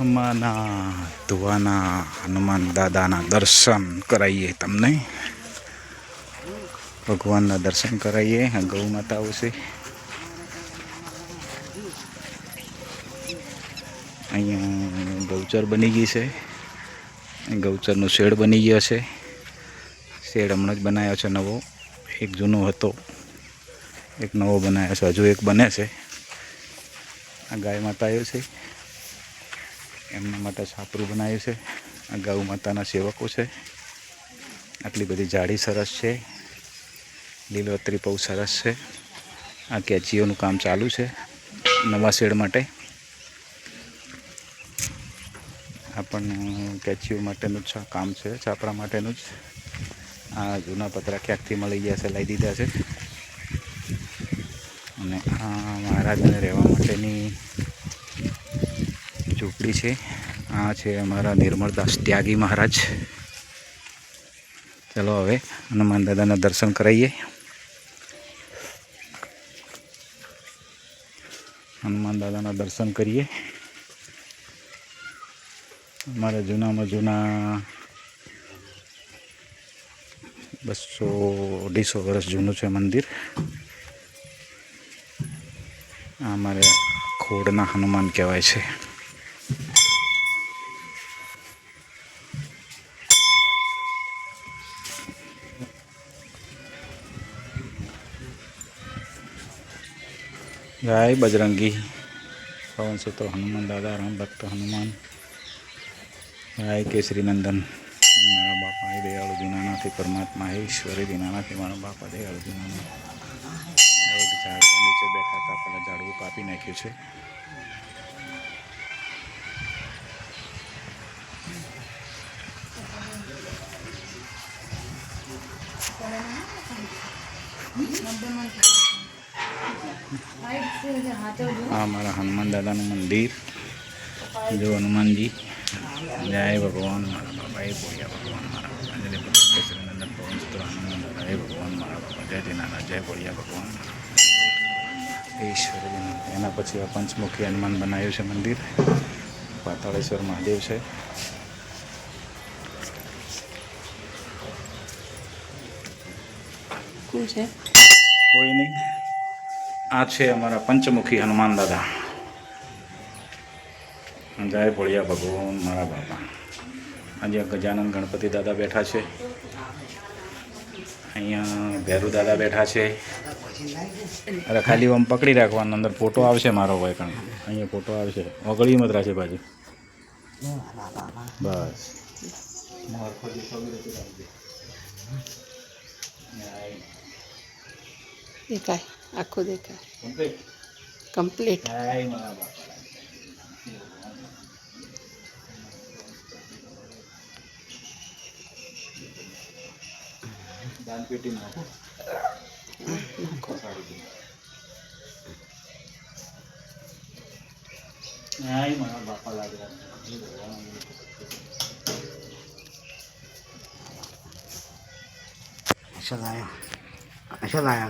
અમાના ધુવાના હનુમાન દાદાના દર્શન કરાવીએ તમને. ભગવાનના દર્શન કરાવીએ ગૌ માતાઓ છે. અહીંયા ગૌચર બની ગઈ છે. ગૌચરનો શેડ બની ગયો છે. શેડ હમણાં જ બનાવ્યો છે નવો. એક જૂનો હતો. એક નવો બનાવ્યો છે. હજુ એક બને છે. આ ગાય માતાઓ છે. એમના માટે છાપરું બનાવ્યું છે. આ ગૌ માતાના સેવકો છે. આટલી બધી જાડી સરસ છે. લીલોતરી બહુ સરસ છે. આ કેચીઓનું કામ ચાલુ છે નવા શેડ માટે. આપણને કેચીઓ માટેનું જ કામ છે, છાપરા માટેનું જ. આ જૂના પતરા ક્યાંકથી મળી ગયા છે, લાવી દીધા છે. અને આ મહારાજને રહેવા માટેની ઝૂંપડી છે. આ છે અમારા નિર્મળદાસ ત્યાગી મહારાજ. ચલો હવે હનુમાન દાદાના દર્શન કરાવીએ હનુમાન દાદાના દર્શન કરીએ. અમારા જૂનામાં જૂના બસો અઢીસો વર્ષ જૂનું છે મંદિર. અમારે ખોડના હનુમાન કહેવાય છે. જય બજરંગી, પવન સુતો હનુમાન દાદા, રામ ભક્ત હનુમાન જય કેસરી નંદન, મારા બાપા એ દયાળુ દીનાનાથી પરમાત્મા હે ઈશ્વરી દીનાનાથી મારા બાપા દયાળુ નીચે બેઠા હતા. પહેલાં ઝાડવું કાપી નાખ્યું છે. આ મારા હનુમાન દાદાનું મંદિર. જો હનુમાનજી. જય ભગવાન મારા બાબા એ બોલ્યા, ભગવાન મારા બાબા. જય ભગવાન હનુમાન દાદા ભગવાન મારા બાબા. જય નાના જય બોલ્યા ભગવાન મારા ઈશ્વર એના પછી આ પંચમુખી હનુમાન બનાવ્યું છે મંદિર. પાતાળેશ્વર મહાદેવ છે. છે? કોઈ નહીં. આ છે અમારા પંચમુખી હનુમાન દાદા. જય ભોળિયા ભગવાન મારા બાપા. આજે ગજાનંદ ગણપતિ દાદા બેઠા છે. અહીંયા ભેરુ દાદા બેઠા છે. અરે ખાલી આમ પકડી રાખવાનો અંદર ફોટો આવશે મારો ભાઈ પણ. અહીંયા ફોટો આવશે. ઓગળી મત રાખે બાજુ. બસ. દેખાય આખું દેખાય. કમ્પ્લીટ કમ્પ્લીટ જય મારા બાપા દાન પેટી નાખો આય